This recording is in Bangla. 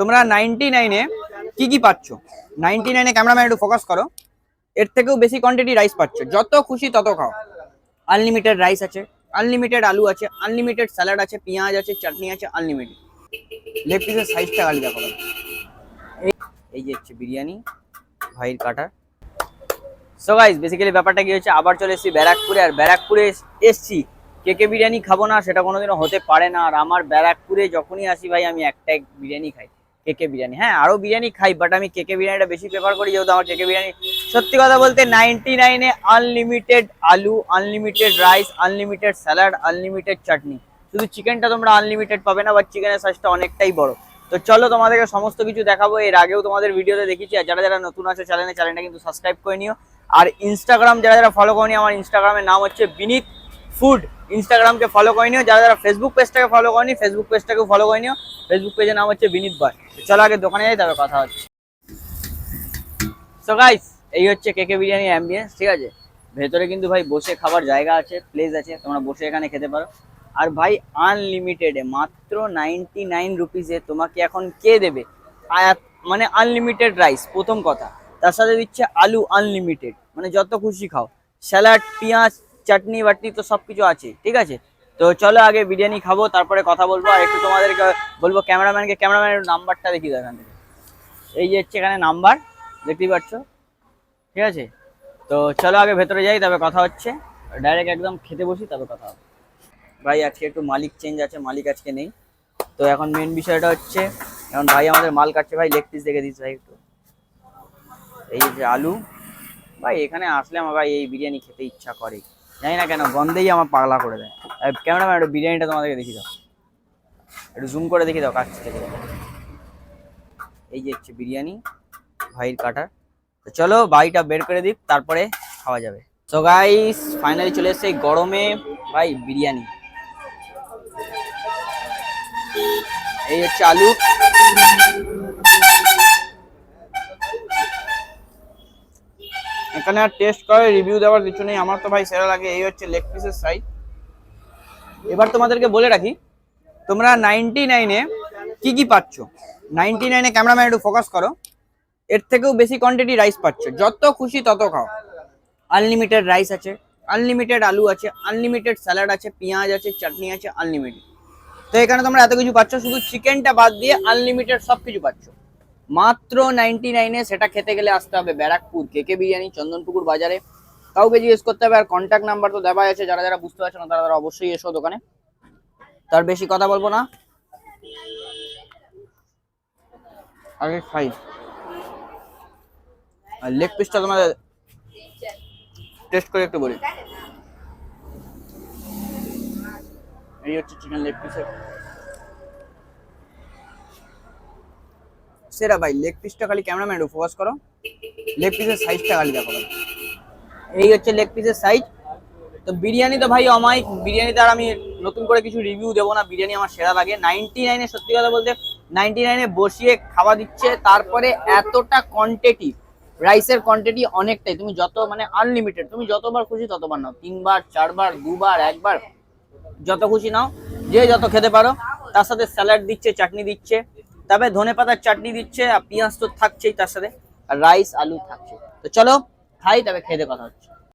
তোমরা নাইনটি নাইনে কি কি পাচ্ছ? নাইনটি নাইনে ক্যামেরাম্যান একটু ফোকাস করো। এর থেকেও বেশি কোয়ান্টিটি রাইস পাচ্ছ। যত খুশি তত খাও। আনলিমিটেড রাইস আছে আনলিমিটেড আলু আছে আনলিমিটেড স্যালাড আছে, পেঁয়াজ আছে, চাটনি আছে আনলিমিটেড লেগ পিসের সাইজটা খালি দেখো এই- যে হচ্ছে বিরিয়ানি, ভাইয়ের কাটার সো গাইস বেসিক্যালি ব্যাপারটা কি হচ্ছে আবার চলে এসেছি ব্যারাকপুরে। আর ব্যারাকপুরে এস- এসছি। কে কে বিরিয়ানি খাব না সেটা কোনোদিনও হতে পারে না। আর আমার ব্যারাকপুরে যখনই আসি ভাই, আমি একটাই বিরিয়ানি খাই। কে কে বিরিয়ানি। হ্যাঁ আরও বিরিয়ানি খাই বাট আমি কে কে বিরিয়ানিটা বেশি প্রেফার করি, যেহেতু আমার কে কে বিরিয়ানি সত্যি কথা বলতে নাইনটি নাইনে আনলিমিটেড আলু unlimited rice unlimited salad unlimited chutney শুধু চিকেনটা তোমরা আনলিমিটেড পাবে না বাট চিকেনের সাইজটা অনেকটাই বড়। তো চলো তোমাদেরকে সমস্ত কিছু দেখাবো, এর আগেও তোমাদের ভিডিওতে দেখেছি আর যারা যারা নতুন আছে চ্যানেলে চ্যানেলটা কিন্তু সাবস্ক্রাইব করে নিও। আর ইনস্টাগ্রাম যারা যারা ফলো করনি, আমার ইনস্টাগ্রামের নাম হচ্ছে বিনীত ফুড ইনস্টাগ্রামকে ফলো করে নিও, যারা যারা ফেসবুক পেজটাকে ফলো করনি ফেসবুক পেজটাকেও ফলো করে নিও। ফেসবুক পেজের নাম হচ্ছে বিনীত বয় চলো আগে দোকানে যাই তবে কথা হচ্ছে। সো গাইস এই হচ্ছে কেকে বিরিয়ানি অ্যাম্বিয়েন্স ঠিক আছে? ভেতরে কিন্তু ভাই বসে খাবার জায়গা আছে প্লেস আছে, তোমরা বসে এখানে খেতে পারো। আর ভাই আনলিমিটেডে মাত্র নাইনটি নাইন রুপিসে তোমাকে এখন কে দেবে? মানে আনলিমিটেড রাইস প্রথম কথা। তার সাথে দিচ্ছে আলু আনলিমিটেড মানে যত খুশি খাও। স্যালাড পেঁয়াজ চাটনি বাটনি তো সব কিছু আছে, ঠিক আছে? তো চলো আগে বিরিয়ানি খাব, তারপরে কথা বলব, আর একটু তোমাদেরকে বলব ক্যামেরাম্যানকে, ক্যামেরাম্যানের নাম্বারটা দেখিয়ে দাও এখান থেকে এই যে হচ্ছে এখানে নাম্বার, দেখতেই পাচ্ছ? ঠিক আছে? তো চলো আগে ভেতরে যাই তবে কথা হচ্ছে। ডাইরেক্ট একদম খেতে বসি তবে কথা হবে। ভাই, আজকে একটু মালিক চেঞ্জ আছে, মালিক আজকে নেই। তো এখন মেন বিষয়টা হচ্ছে, এখন ভাই আমাদের মাল কাটছে, ভাই লেগ পিস দেখে দিস ভাই একটু। এই যে আলু, ভাই, এখানে আসলে আমার ভাই এই বিরিয়ানি খেতে ইচ্ছা করে। জানি না কেন, গন্ধেই আমার পাগলা করে দেয়। ক্যামেরাম্যান একটু বিরিয়ানিটা তোমাদেরকে দেখি দাও। একটু জুম করে দেখি দাও কাছ থেকে এই যে হচ্ছে বিরিয়ানি, ভাইয়ের কাটার তো চলো, বাড়িটা বের করে দিক, তারপরে খাওয়া যাবে। তো গাইস ফাইনালি চলে এসেছে গরমে, ভাই, বিরিয়ানি। এই হচ্ছে আলু। এখানে আর টেস্ট করে রিভিউ দেওয়ার কিছু নেই। আমার তো ভাই সেরা লাগে, এই হচ্ছে লেগ পিসের সাইজ এবার তোমাদেরকে বলে রাখি, তোমরা নাইনটি নাইনে কী কী পাচ্ছ? নাইনটি নাইনে ক্যামেরাম্যান একটু ফোকাস করো। এর থেকেও বেশি কোয়ান্টিটি রাইস পাচ্ছ। যত খুশি তত খাও। আনলিমিটেড রাইস আছে আনলিমিটেড আলু আছে আনলিমিটেড স্যালাড আছে, পেঁয়াজ আছে, চাটনি আছে আনলিমিটেড তো এখানে তোমরা এত কিছু পাচ্ছ, শুধু চিকেনটা বাদ দিয়ে আনলিমিটেড সব কিছু পাচ্ছ। মাত্র নাইনটি নাইনে সেটা খেতে গেলে আসতে হবে ব্যারাকপুর কেকে বিরিয়ানি চন্দনপুকুর বাজারে। কাউকে জিজ্ঞেস করতে হবে আর কন্ট্যাক্ট নাম্বার তো দেওয়া আছে যারা যারা বুঝতে পারছ না তারা তারা অবশ্যই এসো দোকানে। তার বেশি কথা বলব না। আগে খাই। আর লেগ পিসটা তোমাদের টেস্ট করে একটু বলি। এই হচ্ছে চিকেন লেগ পিসের সেরা ভাই লেগ পিসটা খালি ক্যামেরাম্যান ফোকাস করো। লেগ পিসের সাইজটা খালি দেখো এই হচ্ছে লেগ পিসের সাইজ তো বিরিয়ানি তো ভাই অমায়িক বিরিয়ানিতে আর আমি নতুন করে কিছু রিভিউ দেবো না, বিরিয়ানি আমার সেরা লাগে। নাইনটি নাইনে সত্যি কথা বলতে নাইনটি নাইনে বসিয়ে খাওয়া দিচ্ছে, তারপরে এতটা কোয়ান্টিটি রাইসের কোয়ান্টিটি অনেকটাই। তুমি যত মানে আনলিমিটেড তুমি যতবার খুশি ততবার নাও। তিনবার, চারবার, দুবার, একবার, যত খুশি নাও। যে যত খেতে পারো, তার সাথে স্যালাড দিচ্ছে, চাটনি দিচ্ছে। তবে ধনে পাতার চাটনি দিচ্ছে আর পেঁয়াজ তো থাকছেই তার সাথে আর রাইস আলু থাকছে। তো চলো খাই, তবে খেতে কথা হচ্ছে।